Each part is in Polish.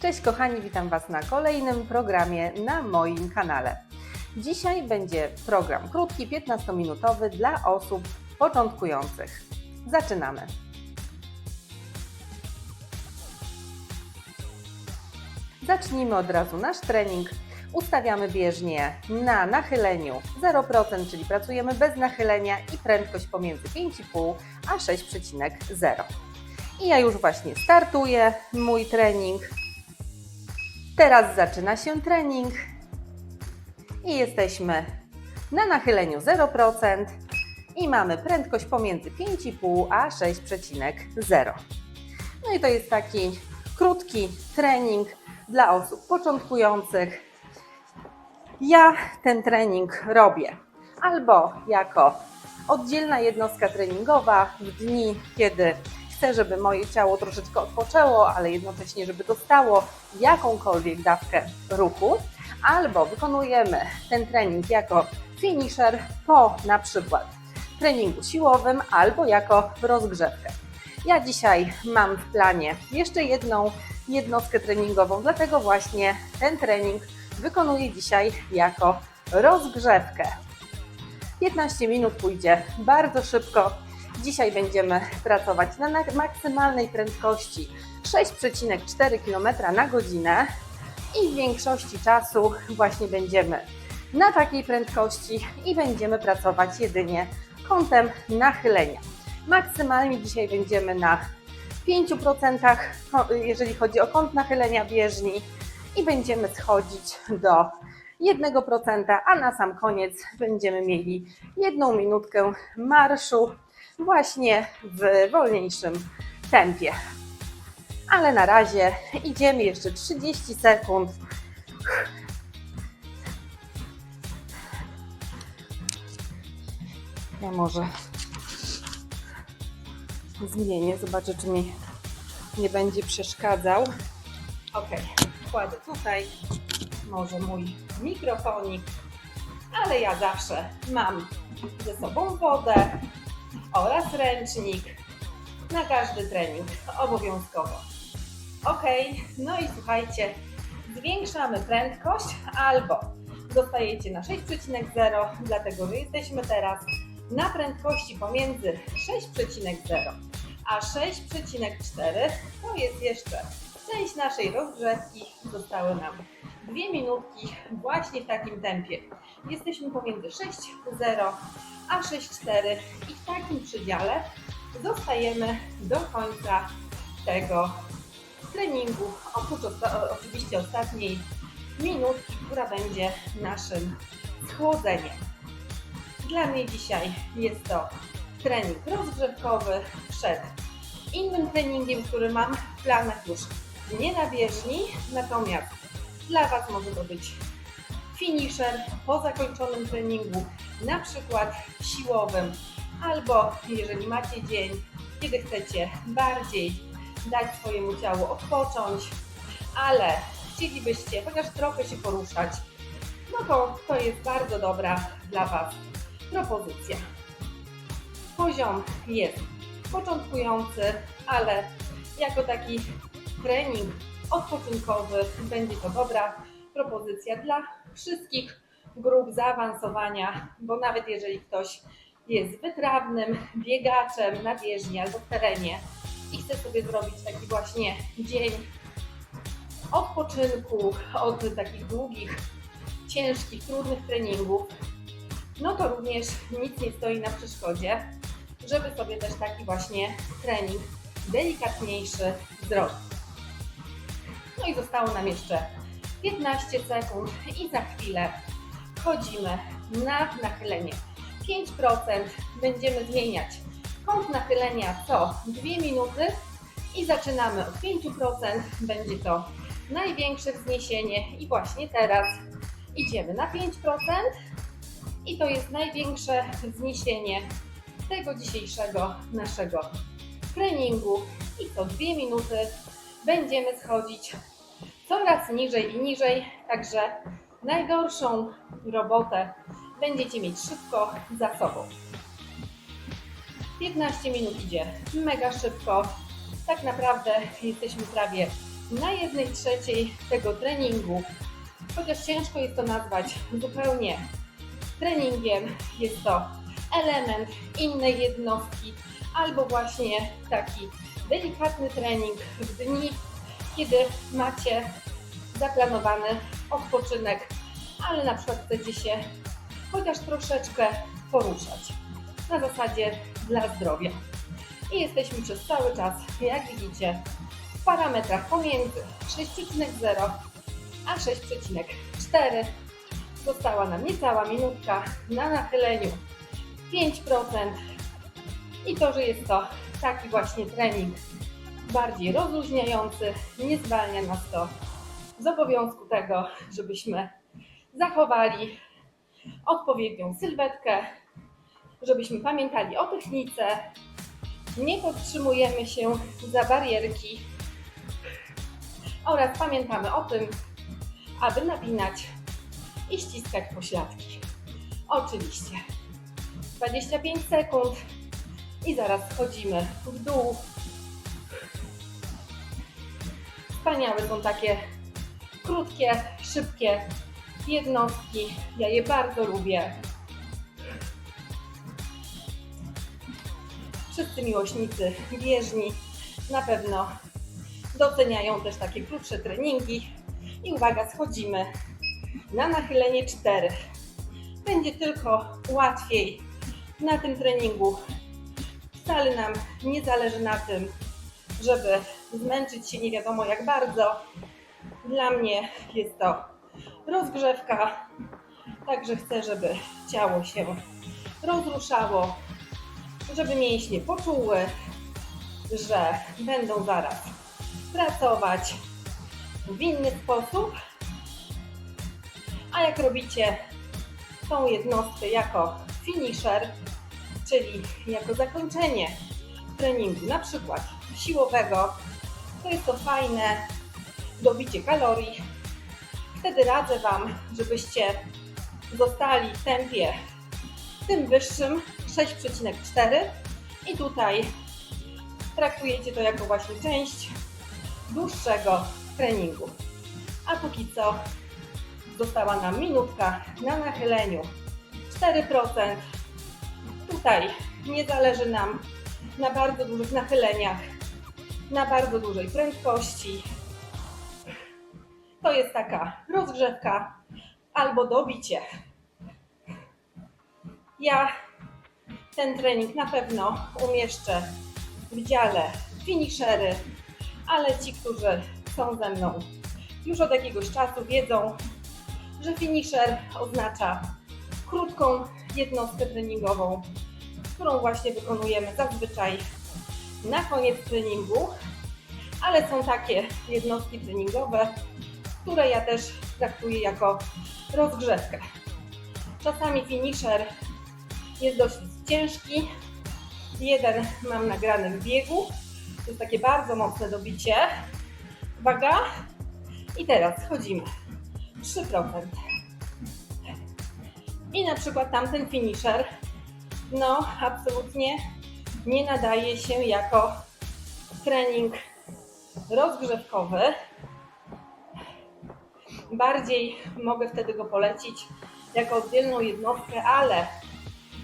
Cześć kochani, witam Was na kolejnym programie na moim kanale. Dzisiaj będzie program krótki, 15-minutowy dla osób początkujących. Zaczynamy. Zacznijmy od razu nasz trening. Ustawiamy bieżnię na nachyleniu 0%, czyli pracujemy bez nachylenia i prędkość pomiędzy 5,5 a 6,0. I ja już właśnie startuję mój trening. Teraz zaczyna się trening i jesteśmy na nachyleniu 0% i mamy prędkość pomiędzy 5,5 a 6,0. No i to jest taki krótki trening dla osób początkujących. Ja ten trening robię albo jako oddzielna jednostka treningowa w dni, kiedy chcę, żeby moje ciało troszeczkę odpoczęło, ale jednocześnie, żeby dostało jakąkolwiek dawkę ruchu, albo wykonujemy ten trening jako finisher po na przykład treningu siłowym, albo jako rozgrzewkę. Ja dzisiaj mam w planie jeszcze jedną jednostkę treningową, dlatego właśnie ten trening wykonuję dzisiaj jako rozgrzewkę. 15 minut pójdzie bardzo szybko. Dzisiaj będziemy pracować na maksymalnej prędkości 6,4 km na godzinę i w większości czasu właśnie będziemy na takiej prędkości i będziemy pracować jedynie kątem nachylenia. Maksymalnie dzisiaj będziemy na 5%, jeżeli chodzi o kąt nachylenia bieżni i będziemy schodzić do 1%, a na sam koniec będziemy mieli jedną minutkę marszu właśnie w wolniejszym tempie. Ale na razie idziemy jeszcze 30 sekund. Ja może zmienię, zobaczę czy mi nie będzie przeszkadzał. Ok, kładę tutaj może mój mikrofonik, ale ja zawsze mam ze sobą wodę oraz ręcznik na każdy trening obowiązkowo. Ok, no i słuchajcie, zwiększamy prędkość albo dostajecie na 6,0, dlatego że jesteśmy teraz na prędkości pomiędzy 6,0 a 6,4 to jest jeszcze część naszej rozgrzewki. Zostały nam dwie minutki właśnie w takim tempie. Jesteśmy pomiędzy 6,0 a 6,4 i w takim przedziale zostajemy do końca tego treningu. Oprócz oczywiście ostatniej minutki, która będzie naszym schłodzeniem. Dla mnie dzisiaj jest to trening rozgrzewkowy przed innym treningiem, który mam w planach już nie na bieżni, natomiast dla Was może to być finisher po zakończonym treningu, na przykład siłowym, albo jeżeli macie dzień, kiedy chcecie bardziej dać swojemu ciału odpocząć, ale chcielibyście chociaż trochę się poruszać, no to to jest bardzo dobra dla Was propozycja. Poziom jest początkujący, ale jako taki trening odpoczynkowy będzie to dobra propozycja dla wszystkich grup zaawansowania, bo nawet jeżeli ktoś jest wytrawnym biegaczem na bieżni albo w terenie i chce sobie zrobić taki właśnie dzień odpoczynku od takich długich, ciężkich, trudnych treningów, no to również nic nie stoi na przeszkodzie, żeby sobie też taki właśnie trening delikatniejszy zrobić. No i zostało nam jeszcze 15 sekund i za chwilę wchodzimy na nachylenie 5%. Będziemy zmieniać kąt nachylenia co 2 minuty i zaczynamy od 5%. Będzie to największe wzniesienie i właśnie teraz idziemy na 5% i to jest największe wzniesienie tego dzisiejszego naszego treningu i co 2 minuty będziemy schodzić coraz niżej i niżej, także najgorszą robotę. Będziecie mieć szybko za sobą. 15 minut idzie. Mega szybko. Tak naprawdę jesteśmy prawie na jednej trzeciej tego treningu, chociaż ciężko jest to nazwać zupełnie treningiem, jest to element innej jednostki albo właśnie taki delikatny trening w dni, kiedy macie zaplanowany odpoczynek, ale na przykład chcecie się chociaż troszeczkę poruszać na zasadzie dla zdrowia. I jesteśmy przez cały czas, jak widzicie, w parametrach pomiędzy 6,0 a 6,4. Została nam niecała minutka na nachyleniu 5%. I to, że jest to taki właśnie trening bardziej rozluźniający, nie zwalnia nas to z obowiązku tego, żebyśmy zachowali odpowiednią sylwetkę, żebyśmy pamiętali o technice, nie podtrzymujemy się za barierki oraz pamiętamy o tym, aby napinać i ściskać pośladki. Oczywiście 25 sekund i zaraz schodzimy w dół. Wspaniałe są takie krótkie, szybkie jednostki. Ja je bardzo lubię. Wszyscy miłośnicy bieżni na pewno doceniają też takie krótsze treningi. I uwaga, schodzimy na nachylenie 4. Będzie tylko łatwiej na tym treningu. Wcale nam nie zależy na tym, żeby zmęczyć się nie wiadomo jak bardzo. Dla mnie jest to rozgrzewka, także chcę, żeby ciało się rozruszało, żeby mięśnie poczuły, że będą zaraz pracować w inny sposób. A jak robicie tą jednostkę jako finisher, czyli jako zakończenie treningu, na przykład siłowego, to jest to fajne dobicie kalorii. Wtedy radzę Wam, żebyście zostali w tempie tym wyższym 6,4 i tutaj traktujecie to jako właśnie część dłuższego treningu. A póki co została nam minutka na nachyleniu 4%. Tutaj nie zależy nam na bardzo dużych nachyleniach, na bardzo dużej prędkości. To jest taka rozgrzewka albo dobicie. Ja ten trening na pewno umieszczę w dziale finishery, ale ci, którzy są ze mną już od jakiegoś czasu wiedzą, że finisher oznacza krótką jednostkę treningową, którą właśnie wykonujemy zazwyczaj na koniec treningu, ale są takie jednostki treningowe, które ja też traktuję jako rozgrzewkę. Czasami finisher jest dość ciężki. Jeden mam nagrany w biegu. To jest takie bardzo mocne dobicie. Uwaga. I teraz schodzimy. 3%. I na przykład tamten finisher, no absolutnie nie nadaje się jako trening rozgrzewkowy. Bardziej mogę wtedy go polecić jako oddzielną jednostkę, ale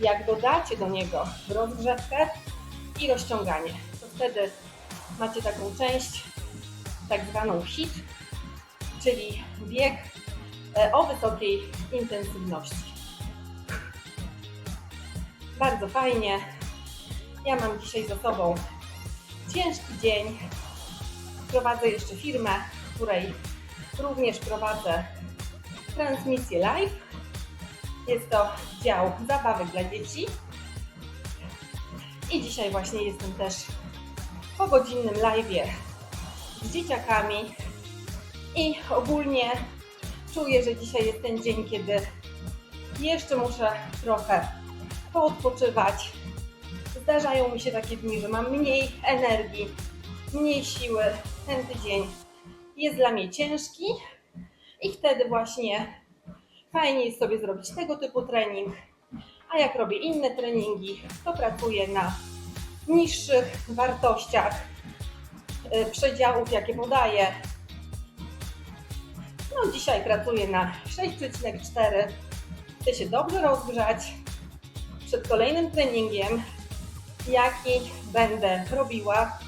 jak dodacie do niego rozgrzewkę i rozciąganie, to wtedy macie taką część, tak zwaną HIT, czyli bieg e, o wysokiej intensywności. Bardzo fajnie. Ja mam dzisiaj za sobą ciężki dzień. Prowadzę jeszcze firmę, której również prowadzę transmisję live. Jest to dział zabawek dla dzieci. I dzisiaj właśnie jestem też po godzinnym live z dzieciakami. I ogólnie czuję, że dzisiaj jest ten dzień, kiedy jeszcze muszę trochę poodpoczywać. Zdarzają mi się takie dni, że mam mniej energii, mniej siły. Ten tydzień jest dla mnie ciężki i wtedy właśnie fajnie jest sobie zrobić tego typu trening. A jak robię inne treningi, to pracuję na niższych wartościach, y, przedziałów, jakie podaję. No dzisiaj pracuję na 6,4. Chcę się dobrze rozgrzać przed kolejnym treningiem, jaki będę robiła.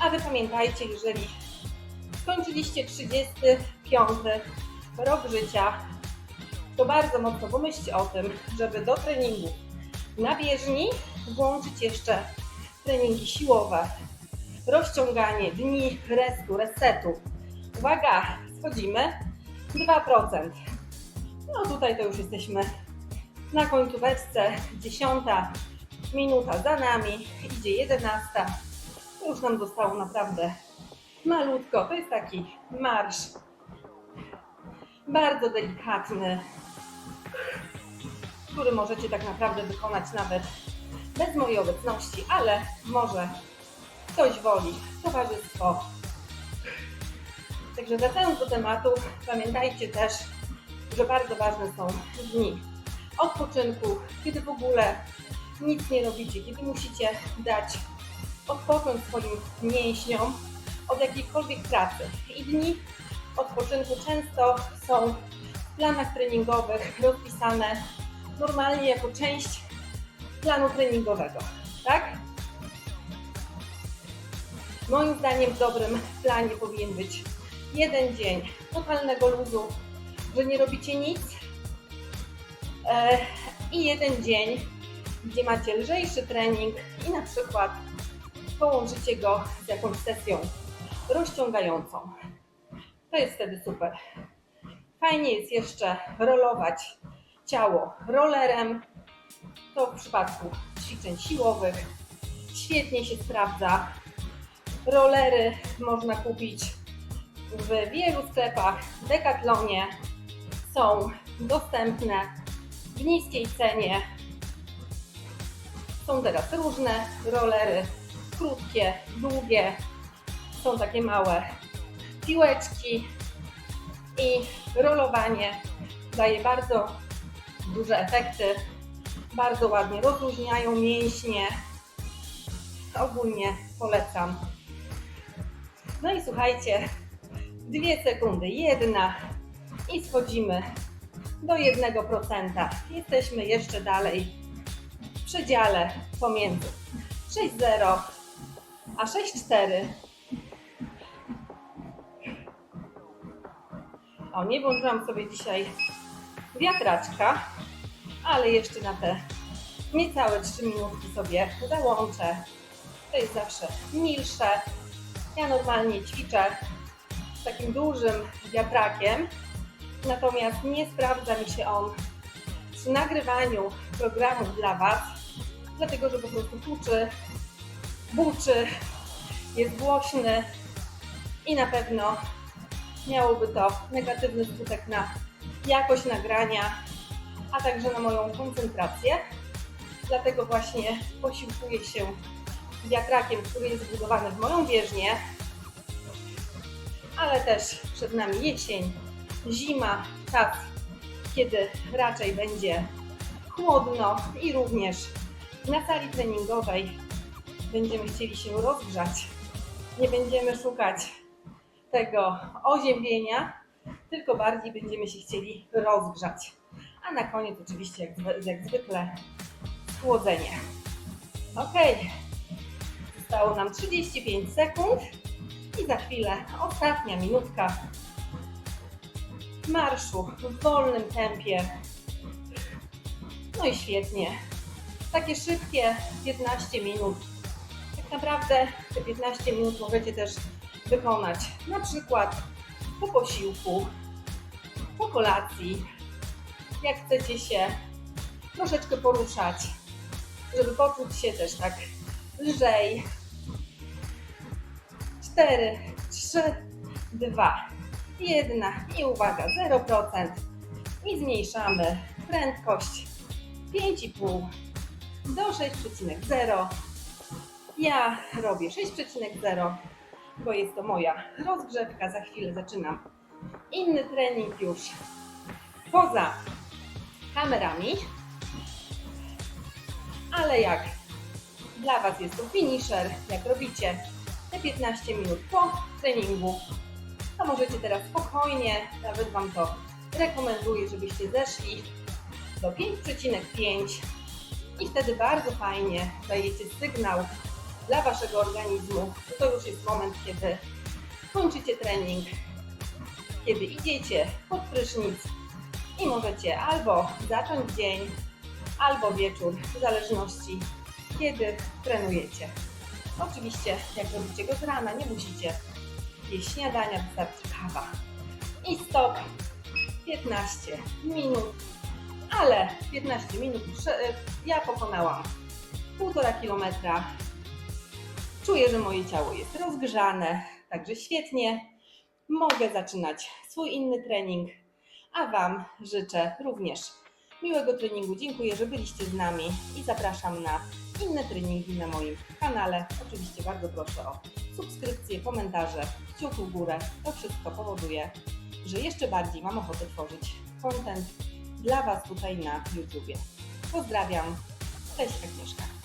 A Wy pamiętajcie, jeżeli skończyliście 35 rok życia, to bardzo mocno pomyślcie o tym, żeby do treningu na bieżni włączyć jeszcze treningi siłowe, rozciąganie, dni restu, resetu. Uwaga, schodzimy 2%. No tutaj to już jesteśmy na końcóweczce, 10 minuta za nami, idzie 11. Już nam zostało naprawdę malutko. To jest taki marsz bardzo delikatny, który możecie tak naprawdę wykonać nawet bez mojej obecności, ale może ktoś woli towarzystwo. Także wracając do tematu, pamiętajcie też, że bardzo ważne są dni odpoczynku, kiedy w ogóle nic nie robicie, kiedy musicie dać odpocząć swoim mięśniom od jakiejkolwiek pracy. I dni odpoczynku często są w planach treningowych rozpisane normalnie jako część planu treningowego, tak? Moim zdaniem w dobrym planie powinien być jeden dzień totalnego luzu, że nie robicie nic e, i jeden dzień, gdzie macie lżejszy trening i na przykład połączycie go z jakąś sesją rozciągającą. To jest wtedy super. Fajnie jest jeszcze rolować ciało rollerem. To w przypadku ćwiczeń siłowych świetnie się sprawdza. Rollery można kupić w wielu sklepach. W Decathlonie są dostępne w niskiej cenie. Są teraz różne rollery, krótkie, długie. Są takie małe piłeczki i rolowanie daje bardzo duże efekty. Bardzo ładnie rozluźniają mięśnie. Ogólnie polecam. No i słuchajcie, dwie sekundy, jedna i schodzimy do 1%. Jesteśmy jeszcze dalej w przedziale pomiędzy 6,0 a 6,4. O, nie włączyłam sobie dzisiaj wiatraczka, ale jeszcze na te niecałe 3 minutki sobie załączę. To jest zawsze milsze. Ja normalnie ćwiczę z takim dużym wiatrakiem, natomiast nie sprawdza mi się on przy nagrywaniu programów dla Was, dlatego że po prostu tuczy, buczy, jest głośny i na pewno miałoby to negatywny skutek na jakość nagrania, a także na moją koncentrację. Dlatego właśnie posiłkuję się wiatrakiem, który jest wbudowany w moją bieżnię, ale też przed nami jesień, zima, czas, kiedy raczej będzie chłodno i również na sali treningowej będziemy chcieli się rozgrzać. Nie będziemy szukać tego oziębienia, tylko bardziej będziemy się chcieli rozgrzać. A na koniec oczywiście jak, jak zwykle schłodzenie. Ok, zostało nam 35 sekund i za chwilę ostatnia minutka marszu w wolnym tempie. No i świetnie. Takie szybkie 15 minut. Tak naprawdę te 15 minut możecie też wykonać na przykład po posiłku, po kolacji, jak chcecie się troszeczkę poruszać, żeby poczuć się też tak lżej. 4, 3, 2, 1 i uwaga, 0%. I zmniejszamy prędkość 5,5 do 6,0. Ja robię 6,0, bo jest to moja rozgrzewka. Za chwilę zaczynam inny trening już poza kamerami. Ale jak dla Was jest to finisher, jak robicie te 15 minut po treningu, to możecie teraz spokojnie, nawet Wam to rekomenduję, żebyście zeszli do 5,5 i wtedy bardzo fajnie dajecie sygnał dla Waszego organizmu, to już jest moment, kiedy kończycie trening, kiedy idziecie pod prysznic i możecie albo zacząć dzień, albo wieczór, w zależności kiedy trenujecie. Oczywiście, jak robicie go z rana, nie musicie jeść śniadania, wystarczy kawa. I stop, 15 minut, ale 15 minut prze- ja pokonałam półtora kilometra. Czuję, że moje ciało jest rozgrzane, także świetnie. Mogę zaczynać swój inny trening, a Wam życzę również miłego treningu. Dziękuję, że byliście z nami i zapraszam na inne treningi na moim kanale. Oczywiście bardzo proszę o subskrypcję, komentarze, kciuk w górę. To wszystko powoduje, że jeszcze bardziej mam ochotę tworzyć content dla Was tutaj na YouTubie. Pozdrawiam, cześć Agnieszka.